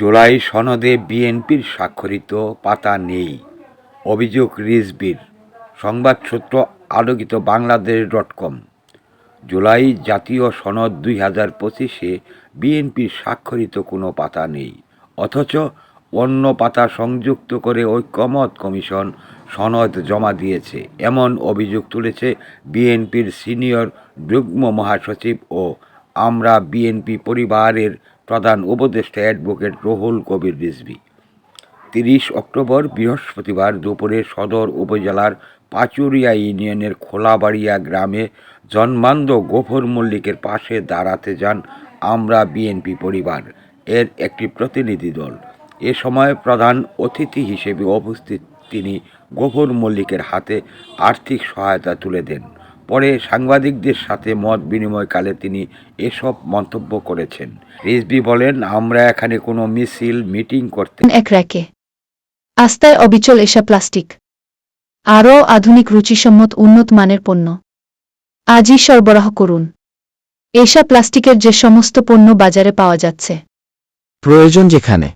জুলাই সনদে বিএনপির স্বাক্ষরিত পাতা নেই। অভিযোগ রিজবির। সংবাদ সূত্র আলোকিত বাংলাদেশ ডট কম। জুলাই জাতীয় সনদ দুই হাজার পঁচিশে বিএনপির স্বাক্ষরিত কোনো পাতা নেই। অথচ অন্য পাতা সংযুক্ত করে ঐক্যমত কমিশন সনদ জমা দিয়েছে। এমন অভিযোগ তুলেছে বিএনপির সিনিয়র যুগ্ম মহাসচিব ও আমরা বিএনপি পরিবারের প্রধান উপদেষ্টা অ্যাডভোকেট রুহুল কবির রিজভী। তিরিশ অক্টোবর বৃহস্পতিবার দুপুরে সদর উপজেলার পাচুরিয়া ইউনিয়নের খোলাবাড়িয়া গ্রামে জন্মান্ধ গফর মল্লিকের পাশে দাঁড়াতে যান আমরা বিএনপি পরিবার, এর একটি প্রতিনিধি দল। এ সময় প্রধান অতিথি হিসেবে উপস্থিত তিনি গফর মল্লিকের হাতে আর্থিক সহায়তা তুলে দেন। পরে সাংবাদিকদের সাথে মত বিনিময়কালে তিনি এসব মন্তব্য করেছেন। রিজবি বলেন আমরা এখানে কোনো মিছিল মিটিং করতে এক র্যাকে। আস্তায় অবিচল এসা প্লাস্টিক। আরও আধুনিক রুচিসম্মত উন্নত মানের পণ্য। আজই সরবরাহ করুন। এসা প্লাস্টিকের যে সমস্ত পণ্য বাজারে পাওয়া যাচ্ছে। প্রয়োজন যেখানে।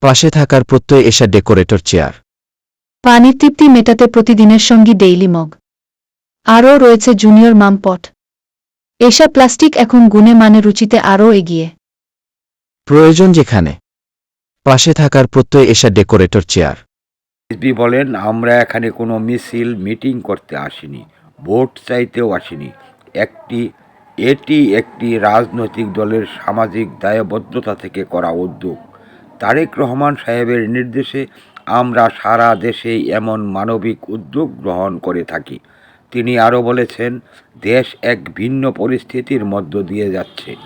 পাশে থাকার প্রত্যয় এসা ডেকোরেটর চেয়ার। পানির তৃপ্তি মেটাতে প্রতিদিনের সঙ্গী ডেইলি মগ। আরও রয়েছে জুনিয়র মামপট। এসা প্লাস্টিক এখন গুণে মানে রুচিতে আরও এগিয়ে। প্রয়োজন যেখানে। পাশে থাকার প্রত্যয় এসা ডেকোরেটর চেয়ার। বলেন আমরা এখানে কোনো মিছিল মিটিং করতে আসিনি ভোট চাইতেও আসিনি। একটি এটি একটি রাজনৈতিক দলের সামাজিক দায়বদ্ধতা থেকে করা উদ্যোগ। তারেক রহমান সাহেবের নির্দেশে আমরা সারা দেশেই এমন মানবিক উদ্যোগ গ্রহণ করে থাকি। তিনি আরও বলেছেন, দেশ এক ভিন্ন পরিস্থিতির মধ্য দিয়ে যাচ্ছে।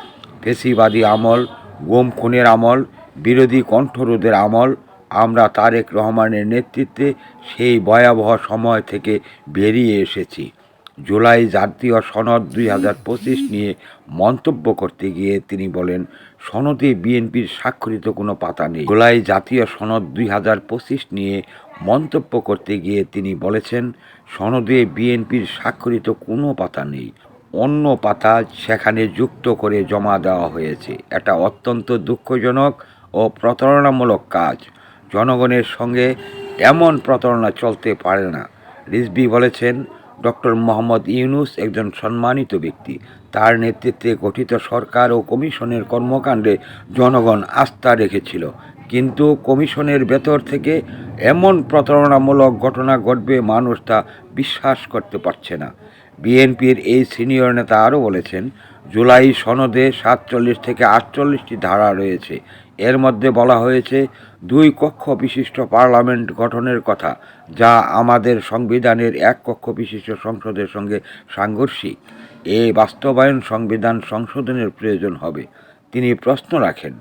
ফেসিবাদী আমল, গোম খুনের আমল, বিরোধী কণ্ঠরোধের আমল, আমরা তারেক রহমানের নেতৃত্বে সেই ভয়াবহ সময় থেকে বেরিয়ে এসেছি। জুলাই জাতীয় সনদ দুই হাজার পঁচিশ নিয়ে মন্তব্য করতে গিয়ে তিনি বলেন, সনদে বিএনপির স্বাক্ষরিত কোনো পাতা নেই। জুলাই জাতীয় সনদ দুই হাজার পঁচিশ নিয়ে মন্তব্য করতে গিয়ে তিনি বলেছেন, সনদে বিএনপির স্বাক্ষরিত কোনো পাতা নেই। অন্য পাতা সেখানে যুক্ত করে জমা দেওয়া হয়েছে। এটা অত্যন্ত দুঃখজনক ও প্রতারণামূলক কাজ। জনগণের সঙ্গে এমন প্রতারণা চলতে পারে না। রিজবি বলেছেন ডক্টর মোহাম্মদ ইউনুস একজন সম্মানিত ব্যক্তি। তার নেতৃত্বে গঠিত সরকার ও কমিশনের কর্মকাণ্ডে জনগণ আস্থা রেখেছিল। কিন্তু কমিশনের ভেতর থেকে এমন প্রতারণামূলক ঘটনা ঘটবে মানুষ তা বিশ্বাস করতে পারছে না। বিএনপির এই সিনিয়র নেতা আরও বলেছেন, জুলাই সনদে সাতচল্লিশ থেকে আটচল্লিশটি ধারা রয়েছে। এর মধ্যে বলা হয়েছে, দুই কক্ষ বিশিষ্ট পার্লামেন্ট গঠনের কথা, যা আমাদের সংবিধানের এক কক্ষ বিশিষ্ট সংসদের সঙ্গে সাংঘর্ষিক। এ বাস্তবায়ন সংবিধান সংশোধনের প্রয়োজন হবে। তিনি প্রশ্ন রাখেন,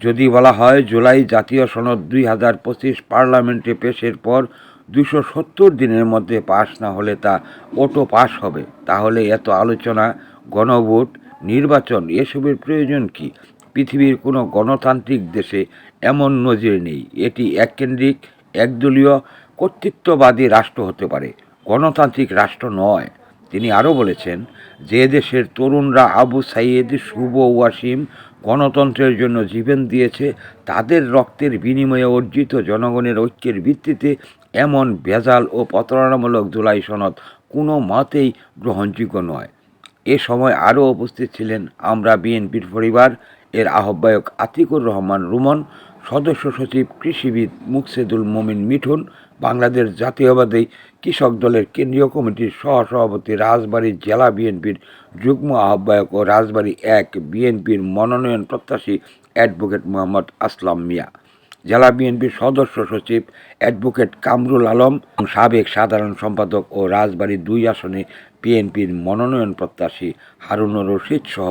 যদি বলা হয় জুলাই জাতীয় সনদ দুই হাজার পঁচিশ পার্লামেন্টে পেশের পর দুশো সত্তর দিনের মধ্যে পাশ না হলে তা অটো পাশ হবে, তাহলে এত আলোচনা, গণভোট, নির্বাচন, এসবের প্রয়োজন কি? পৃথিবীর কোনো গণতান্ত্রিক দেশে এমন নজির নেই। এটি এককেন্দ্রিক, একদলীয়, কর্তৃত্ববাদী রাষ্ট্র হতে পারে। গণতান্ত্রিক রাষ্ট্র নয়। তিনি আরও বলেছেন, যে দেশের তরুণরা আবু সাইয়েদ, শুভ ওয়াসিম গণতন্ত্রের জন্য জীবন দিয়েছে, তাদের রক্তের বিনিময়ে অর্জিত জনগণের ঐক্যের ভিত্তিতে এমন ভেজাল ও প্রতারণামূলক জুলাই সনদ কোনো মতেই গ্রহণযোগ্য নয়। এ সময় আরও উপস্থিত ছিলেন আমরা বিএনপির পরিবার এর আহ্বায়ক আতিকুর রহমান রুমন, সদস্য সচিব কৃষিবিদ মুকসেদুল মমিন মিঠুন, বাংলাদেশ জাতীয়বাদী কৃষক দলের কেন্দ্রীয় কমিটির সহসভাপতি রাজবাড়ী জেলা বিএনপির যুগ্ম আহ্বায়ক ও রাজবাড়ী এক বিএনপির মনোনয়ন প্রত্যাশী অ্যাডভোকেট মোহাম্মদ আসলাম মিয়া। জেলা বিএনপির সদস্য সচিব অ্যাডভোকেট কামরুল আলম সাবেক সাধারণ সম্পাদক ও রাজবাড়ী দুই আসনে বিএনপির মনোনয়ন প্রত্যাশী হারুনুর রশিদ সহ